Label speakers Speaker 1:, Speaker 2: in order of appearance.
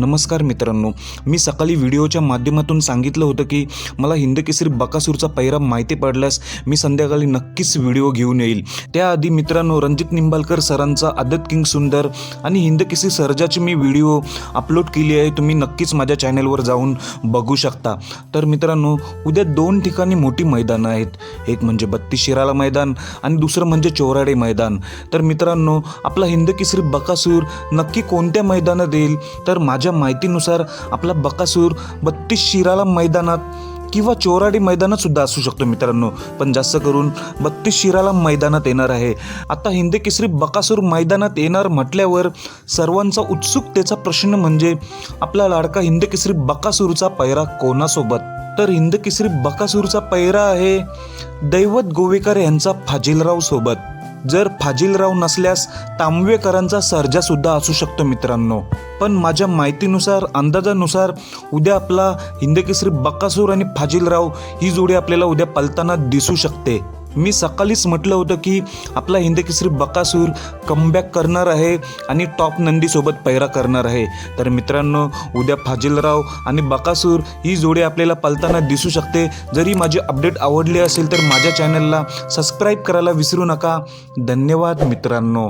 Speaker 1: नमस्कार मित्रांनो मी सकाळी व्हिडिओच्या माध्यमातून सांगितलं होतं की मला हिंदकेसरी बकासूरचा पैरा माहिती पडल्यास मी संध्याकाळी नक्कीच व्हिडिओ घेऊन येईल. त्याआधी मित्रांनो रणजित निंबाळकर सरांचा आदत किंग सुंदर आणि हिंदकेसरी सर्जाची मी व्हिडिओ अपलोड केली आहे तुम्ही नक्कीच माझ्या चॅनलवर जाऊन बघू शकता. तर मित्रांनो उद्या दोन ठिकाणी मोठी मैदानं आहेत. एक म्हणजे बत्तीस शिराला मैदान आणि दुसरं म्हणजे चोराडे मैदान. तर मित्रांनो आपला हिंदकेसरी बकासूर नक्की कोणत्या मैदानात येईल? तर माझ्या माहितीनुसार आपला बकासूर बत्तीस शिराला मैदानात किंवा चोराडी मैदानात सुद्धा असू शकतो मित्रांनो. पण जास्त करून बत्तीस शिराला मैदानात येणार आहे. आता हिंदी केसरी बकासूर मैदानात येणार म्हटल्यावर सर्वांचा उत्सुकतेचा प्रश्न म्हणजे आपला लाडका हिंद केसरी बकासूरचा पैरा कोणासोबत? तर हिंद केसरी बकासूरचा पैरा आहे दैवत गोवेकर यांचा फाजिलराव सोबत. जर फाजिलराव नसल्यास तांबवेकरांचा सर्जासुद्धा असू शकतो मित्रांनो. पण माझ्या माहितीनुसार अंदाजानुसार उद्या आपला हिंदकेसरी बकासूर आणि फाजिलराव ही जोडी आपल्याला उद्या पलताना दिसू शकते. मी सकाळीच म्हटलं होतं की आपला हिंदकेसरी बकासूर कमबॅक करणार आहे आणि टॉप नंदीसोबत पैरा करणार आहे. तर मित्रांनो उद्या फाजिलराव आणि बकासूर ही जोडी आपल्याला पलताना दिसू शकते. जरी माझी अपडेट आवडली असेल तर माझ्या चॅनलला सबस्क्राईब करायला विसरू नका. धन्यवाद मित्रांनो.